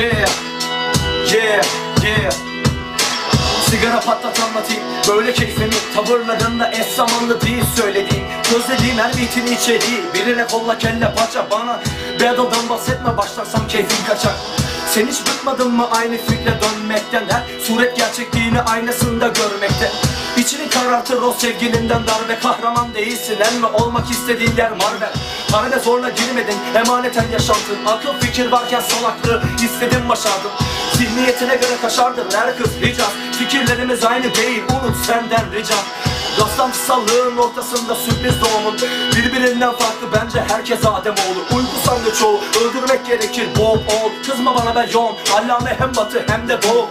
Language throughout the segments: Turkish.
Yeah, yeah, yeah. Sigara patlat anlatayım Böyle keyfimi tavırlarında eş zamanlı değil söylediğim Gözlediğim her bitin içeriği. Birine kolla kelle paça bana. Battleden bahsetme başlarsam keyfin kaçar. Sen hiç bıkmadın mı aynı fikre dönmekten? Her suret gerçekliğini aynasında görmekte İçini karartır o sevgilinden. Darbe Kahraman değilsin elme olmak istediğin yer Marvel. Parane zorla girmedin emaneten yaşantın. Akıl fikir varken salaklığı istedim başardım. Zihniyetine göre kaşardır her kız ricam. Fikirlerimiz aynı değil unut senden ricam. Rastlantısallığın ortasında sürpriz doğumun. Birbirinden farklı bence herkes Ademoğlu Uyku sandı çoğu öldürmek gerekir bol ol. Kızma bana ben yoğun allame hem batı hem de doğu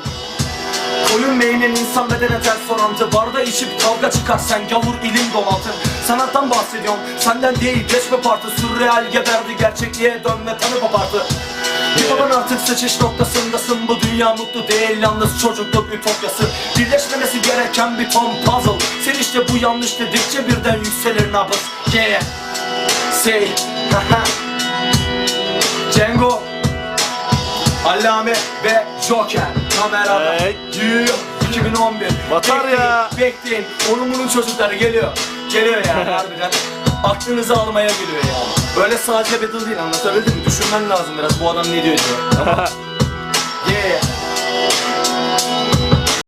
Koyun beynin insan bedene ters orantı Barda içip kavga çıkar sen gavur ilim domaltın Sanattan bahsediyorum senden değil geçme partı. Sürreal geberdi gerçekliğe dönme tanı papartı Yapan artık sıçış noktasındasın. Bu dünya mutlu değil yalnız çocukluk ütopyası. Birleşmemesi gereken bir ton puzzle. Sen işte bu yanlış dedikçe birden yükselir nabız. Yeah. Say. Cengo Allame ve Joker Kamerada Evet. Yeah. 2011 Batar Bekleyin, ya. Bekleyin Onun bunun çocukları geliyor Geliyor yani harbiden Aklınızı almaya geliyor yani Böyle sadece battle değil anlatabildim mi? Düşünmen lazım biraz bu adam ne diyor diyor